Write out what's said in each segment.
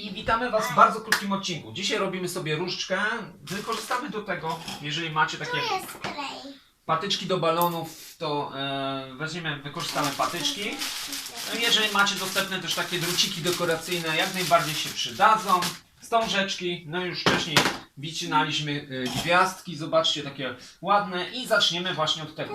I witamy Was w bardzo krótkim odcinku. Dzisiaj robimy sobie różdżkę. Wykorzystamy do tego, jeżeli macie takie jest klej. patyczki do balonów, to e, weźmiemy, wykorzystamy patyczki. No, Jeżeli macie dostępne też takie druciki dekoracyjne, jak najbardziej się przydadzą. Wstążeczki, no już wcześniej wycinaliśmy e, gwiazdki, zobaczcie, takie ładne i zaczniemy właśnie od tego.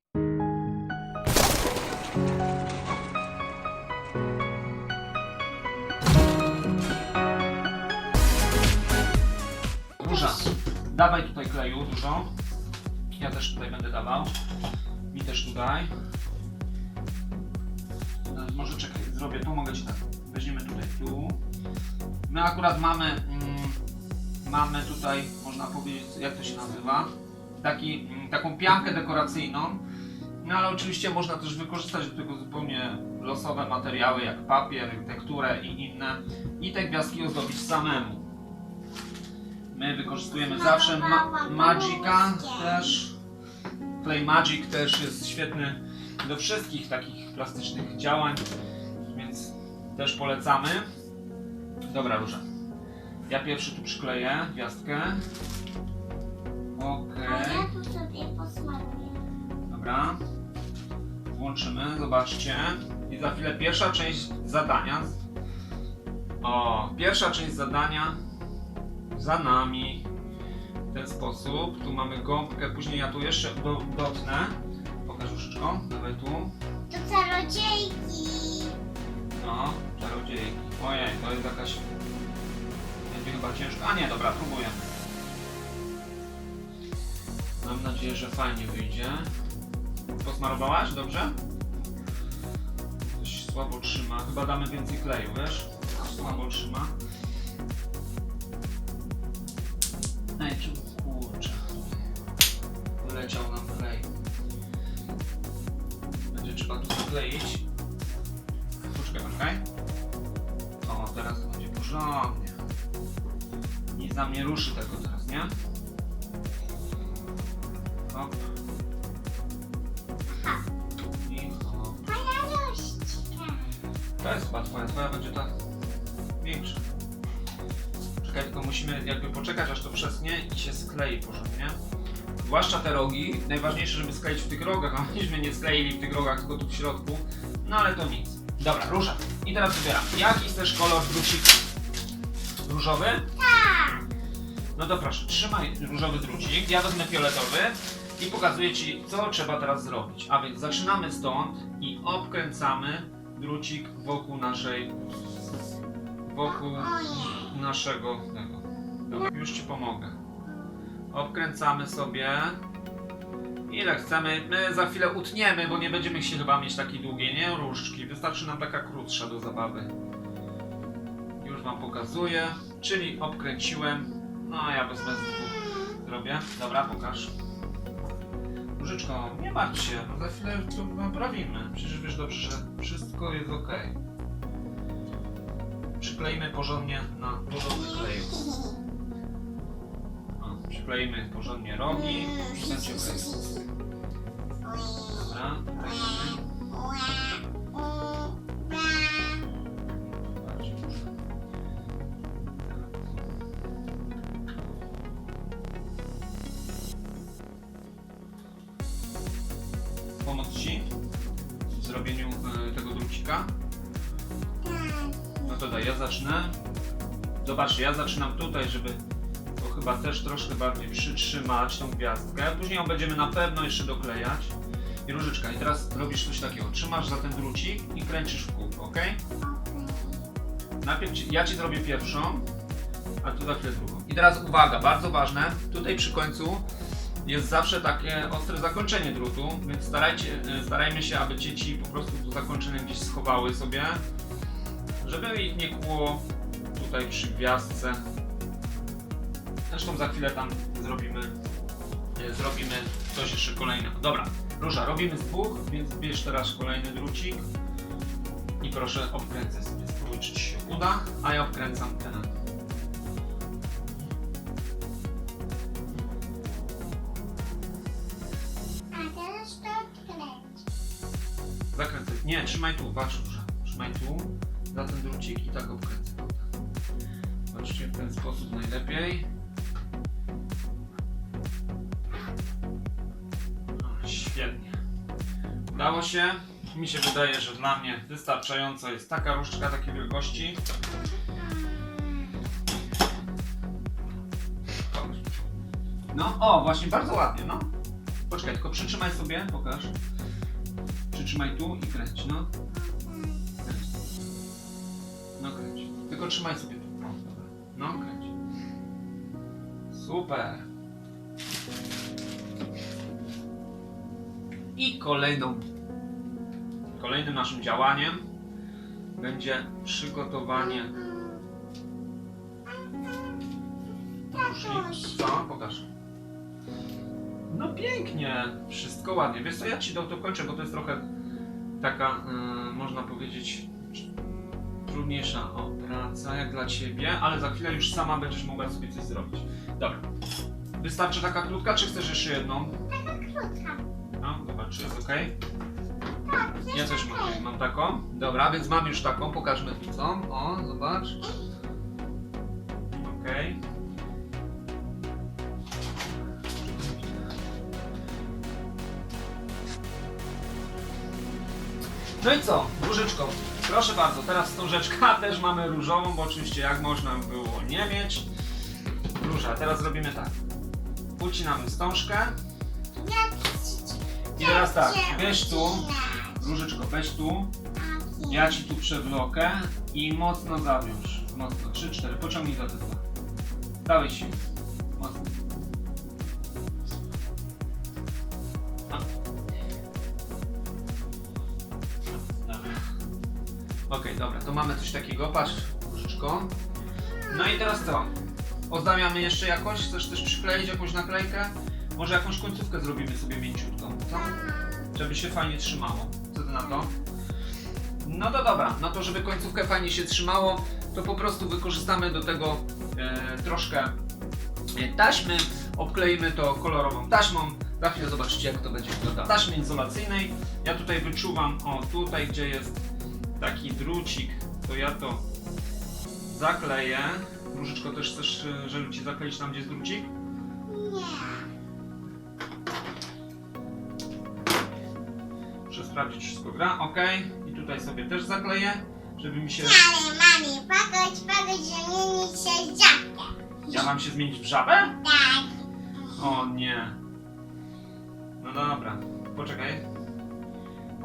Róża, dawaj tutaj kleju dużo. Ja też tutaj będę dawał. Mi też tutaj. Może czekaj, zrobię tu, mogę ci tak. Weźmiemy tutaj tu. My akurat mamy, mm, mamy tutaj, można powiedzieć, jak to się nazywa, taki, mm, taką piankę dekoracyjną. No ale oczywiście można też wykorzystać do tego zupełnie losowe materiały, jak papier, tekturę i inne. I te gwiazdki ozdobić samemu. My wykorzystujemy zawsze ma Magica też. Play Magic też jest świetny do wszystkich takich plastycznych działań, więc też polecamy. Dobra, Róża. Ja pierwszy tu przykleję gwiazdkę. A ja tu sobie posmaruję. dobra. Włączymy, zobaczcie. I za chwilę pierwsza część zadania. O, pierwsza część zadania za nami. W ten sposób. Tu mamy gąbkę, później ja tu jeszcze do, dotnę. Pokaż różyczką, dawaj tu. To czarodziejki. No, czarodziejki. Ojej, to jest jakaś... Będzie chyba ciężko. A nie, dobra, próbuję. Mam nadzieję, że fajnie wyjdzie. Posmarowałaś? Dobrze? Coś słabo trzyma. Chyba damy więcej kleju, wiesz? Słabo trzyma. Czy kurczę. Wyleciał nam klej. Będzie trzeba tu zakleić. Poczekaj, poczekaj. O, teraz to będzie porządnie. Nic nam nie ruszy tego teraz, nie? Hop. I hop. To jest chyba twoja, twoja będzie ta większa. Czekaj, tylko musimy jakby poczekać aż to przesnie i się sklei porządnie. Zwłaszcza te rogi. Najważniejsze, żeby skleić w tych rogach, a myśmy nie skleili w tych rogach, tylko tu w środku. No ale to nic. Dobra, róża. I teraz wybieram. Jaki chcesz kolor druciku? Różowy? Tak. No to proszę, trzymaj różowy drucik, ja wezmę fioletowy i pokazuję Ci, co trzeba teraz zrobić. A więc zaczynamy stąd i obkręcamy drucik wokół naszej, wokół. Naszego tego. Dobra, już Ci pomogę. Obkręcamy sobie. Ile chcemy, my za chwilę utniemy, bo nie będziemy się chyba mieć takiej długiej, nie? Różdżki. Wystarczy nam taka krótsza do zabawy. Już Wam pokazuję. Czyli obkręciłem. No ja wezmę z dwóch. Zrobię. Dobra, pokaż. Różyczko, nie martw się. No za chwilę to naprawimy. Przecież wiesz dobrze, że wszystko jest ok. Przykleimy porządnie na porządny kleju. O, przykleimy porządnie rogi. Ok. Dobra. Pomóc Ci w zrobieniu e, tego drucika? No to daj, ja zacznę. Zobaczcie, ja zaczynam tutaj, żeby to chyba też troszkę bardziej przytrzymać tą gwiazdkę. Później ją będziemy na pewno jeszcze doklejać. I różyczka, i teraz robisz coś takiego. Trzymasz za ten drucik i kręcisz w kółko, ok? Najpierw ci, ja ci zrobię pierwszą, a tu za chwilę drugą. I teraz uwaga, bardzo ważne, tutaj przy końcu jest zawsze takie ostre zakończenie drutu, więc starajcie, e, starajmy się, aby dzieci po prostu to zakończenie gdzieś schowały sobie, żeby ich nie kłuło tutaj przy gwiazdce. Zresztą za chwilę tam zrobimy, e, zrobimy coś jeszcze kolejnego. Dobra, Róża, robimy z dwóch, więc bierz teraz kolejny drucik i proszę obkręcę sobie. Spróbuj, czy ci się uda, a ja obkręcam ten. Zakręcę. Nie, trzymaj tu, patrz Róża. Trzymaj tu za ten drucik i tak obkręcę. W ten sposób najlepiej. O, świetnie. Udało się. Mi się wydaje, że dla mnie wystarczająco jest taka różdżka takiej wielkości. No, o, właśnie bardzo ładnie, no. Poczekaj, tylko przytrzymaj sobie, pokaż. Przytrzymaj tu i kręć, no. No kręć. Tylko trzymaj sobie. No, kręć. Super. I kolejną, kolejnym naszym działaniem będzie przygotowanie różnic. Co? Pokaż. No pięknie, wszystko ładnie. Wiesz co, ja ci to, to kończę, bo to jest trochę taka, y, można powiedzieć, trudniejsza o, praca jak dla ciebie, ale za chwilę już sama będziesz mogła sobie coś zrobić. Dobra. Wystarczy taka krótka, czy chcesz jeszcze jedną? Taka krótka. No, zobacz, czy jest ok. Tak, Ja jest też mam, okej. mam taką. Dobra, więc mam już taką, pokażmy co. O, zobacz. Okej. No i co? Różyczką. Proszę bardzo, teraz wstążeczka też mamy różową, bo oczywiście jak można było nie mieć. Róża, teraz robimy tak. Ucinamy wstążkę. I teraz tak, weź tu. Różyczko, weź tu. Ja ci tu przewlokę i mocno zawiąż. Mocno. 3-4. Pociągnij za te dwa. Dawaj siłę. Mocno. Okej, dobra, to mamy coś takiego. Patrz, Różyczko. No i teraz co? Ozdabiamy jeszcze jakoś? Chcesz też przykleić jakąś naklejkę? Może jakąś końcówkę zrobimy sobie mięciutką, co? Żeby się fajnie trzymało. Co ty na to? No to dobra, no to żeby końcówkę fajnie się trzymało, to po prostu wykorzystamy do tego e, troszkę e, taśmy, obkleimy to kolorową taśmą. Za chwilę zobaczycie jak to będzie wyglądało. Taśmy izolacyjnej. Ja tutaj wyczuwam, o tutaj gdzie jest taki drucik, to ja to zakleję. Różyczko też chcesz, e, żeby ci zakleić tam gdzie jest drucik? Nie. Muszę sprawdzić czy wszystko gra, ok. I tutaj sobie też zakleję, żeby mi się... Ale mami, że nie nic się żabkę. Ja mam się zmienić w żabę? Tak. O nie. No dobra, poczekaj.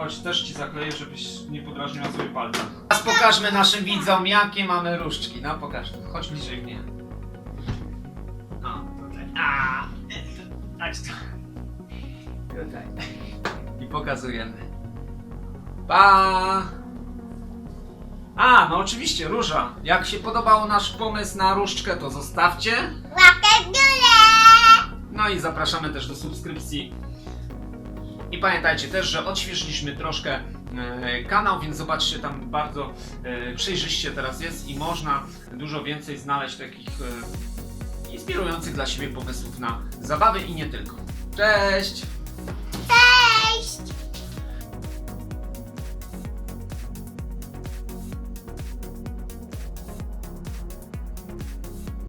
Chodź, też ci zakleję, żebyś nie podrażniła sobie palca. Teraz pokażmy naszym widzom, jakie mamy różdżki. No pokaż, chodź bliżej mnie. O, tutaj. A, chodź tu. Tutaj. I pokazujemy. Pa! A, no oczywiście, róża. Jak się podobał nasz pomysł na różdżkę, to zostawcie. Łapkę w górę. No i zapraszamy też do subskrypcji. I pamiętajcie też, że odświeżyliśmy troszkę e, kanał, więc zobaczcie, tam bardzo e, przejrzyście teraz jest i można dużo więcej znaleźć takich e, inspirujących dla siebie pomysłów na zabawy i nie tylko. Cześć!